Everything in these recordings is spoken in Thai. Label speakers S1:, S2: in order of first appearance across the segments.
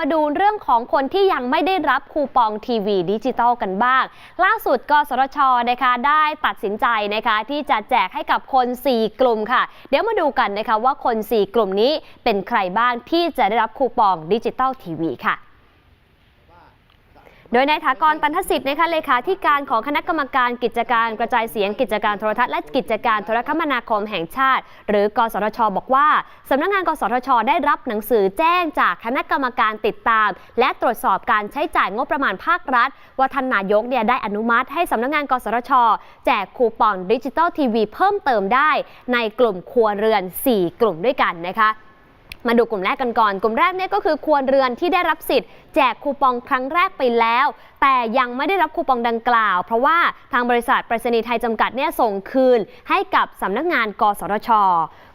S1: มาดูเรื่องของคนที่ยังไม่ได้รับคูปองทีวีดิจิตอลกันบ้าง ล่าสุดกสทชนะคะได้ตัดสินใจนะคะที่จะแจกให้กับคน 4 กลุ่มค่ะ เดี๋ยวมาดูกันนะคะว่าคน 4 กลุ่มนี้เป็นใครบ้างที่จะได้รับคูปองดิจิตอลทีวีค่ะ โดยนายถากรตันทสิทธิ์นะคะเลขาธิการของคณะกรรมการกิจการกระจายเสียงกิจการโทรทัศน์และกิจการโทรคมนาคมแห่งชาติ หรือกสทช บอกว่าสำนักงานกสทช ได้รับหนังสือแจ้งจากคณะกรรมการติดตาม และตรวจสอบการใช้จ่ายงบประมาณภาครัฐ ว่าท่านนายกเนี่ยได้อนุมัติให้สำนักงานกสทช แจกคูปองดิจิตอลทีวีเพิ่มเติมได้ ในกลุ่มครัวเรือน 4 กลุ่มด้วยกันนะคะ มาดูกลุ่มแรกกันก่อน กลุ่มแรกเนี่ยก็คือครัวเรือนที่ได้รับสิทธิ์แจกคูปองครั้งแรกไปแล้ว แต่ยังไม่ได้รับคูปองดังกล่าว เพราะว่าทางบริษัทไปรษณีย์ไทยจำกัดเนี่ยส่งคืนให้กับสำนักงาน กสทช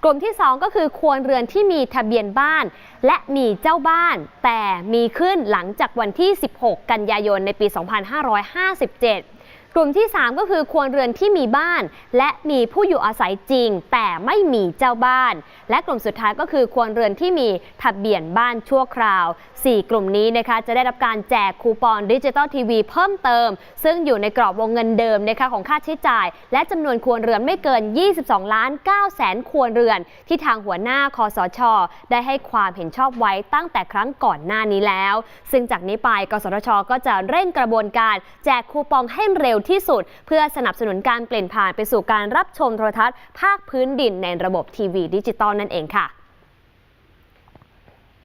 S1: กลุ่มที่ 2 ก็คือครัวเรือนที่มีทะเบียนบ้าน และมีเจ้าบ้าน แต่มีขึ้นหลังจากวันที่ 16 กันยายนในปี 2557 ลุ่มที่ 3 ก็คือครัวเรือนที่มีบ้าน และมีผู้อยู่อาศัยจริง แต่ไม่มีเจ้าบ้าน และกลุ่มสุดท้ายก็คือครัวเรือนที่มีทะเบียนบ้านชั่วคราว 4 กลุ่มนี้นะคะจะได้รับการแจกคูปองดิจิตอลทีวีเพิ่มเติม ซึ่งอยู่ในกรอบวงเงินเดิมนะคะของค่าใช้จ่าย และจำนวนครัวเรือนไม่เกิน 22 ล้าน9แสนครัวเรือน ที่ทางหัวหน้าคอสช ได้ให้ความเห็นชอบไว้ตั้งแต่ครั้งก่อนหน้านี้แล้ว ซึ่งจากนี้ไปกสทช ก็จะเร่งกระบวนการแจกคูปองให้เร็วที่สุด เพื่อสนับสนุนการเปลี่ยนผ่านไปสู่การรับชมโทรทัศน์ภาคพื้นดินในระบบทีวีดิจิตอลนั่นเองค่ะ